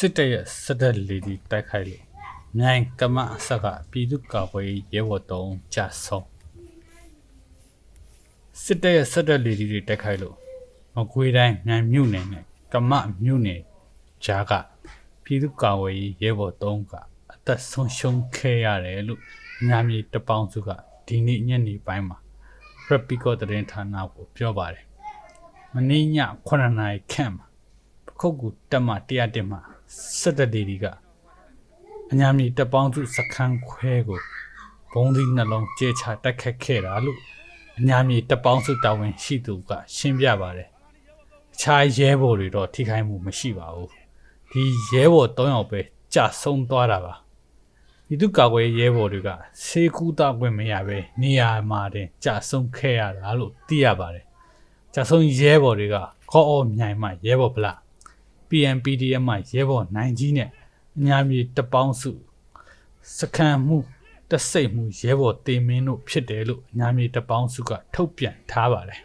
စစ်တပ်ရဲ့စစ်တပ်လီဒီတိုက်ခိုက်လို့မြိုင်ကမအဆက်ကပြည်သူ့ကာကွယ်ရေးရဲဘော်တုံးကြဆုံးစစ်တပ်ရဲ့စစ်တပ်လီဒီတွေတိုက်ခိုက်လို့မကွေးတိုင်းမြိုင်မြို့နယ်နဲ့ကမမြို့နယ်ကြားကပြည်သူ့ကာကွယ်ရေးရဲဘော်တုံးကအသက်ဆုံးရှုံးခဲ့ရတယ်လို့ညာမြေတပေါင်းစုကဒီနေ့ညနေပိုင်းမှာ Repico သတင်းဌာနကိုပြောပါတယ်မနေ့ည9နာရီခန့်မှာပခုတ်ကူတက်မ100တင်မှာ စစ်တပ်တွေဒီကအညာမီတပ်ပေါင်းစုစခန်းခွဲကိုဘုံသီးနှလုံးကျဲချတက်ခတ်ခဲ့တာလို့အညာမီတပ်ပေါင်းစုတာဝန်ရှိသူက ရှင်းပြပါတယ်။အခြားရဲဘော်တွေတော့ထိခိုက်မှုမရှိပါဘူး။ဒီရဲဘော်၃ယောက်ပဲကြာဆုံးသွားတာပါ။ဒီသူကာကွယ်ရဲဘော်တွေကစေကူတာခွင့်မရပဲနေရာမှာတင်ကြာဆုံးခဲ့ရတာလို့သိရပါတယ်။ကြာဆုံးရဲဘော်တွေကခေါအော်မြိုင်မှရဲဘော်ဗလား PNPDM မှာရဲဘော်နိုင်ကြီးနဲ့အညာမြေတပေါင်းစုစခန်းမှုတစိတ်မှုရဲဘော်တေမင်းတို့ဖြစ်တယ်လို့အညာမြေတပေါင်းစုကထုတ်ပြန်ထားပါတယ်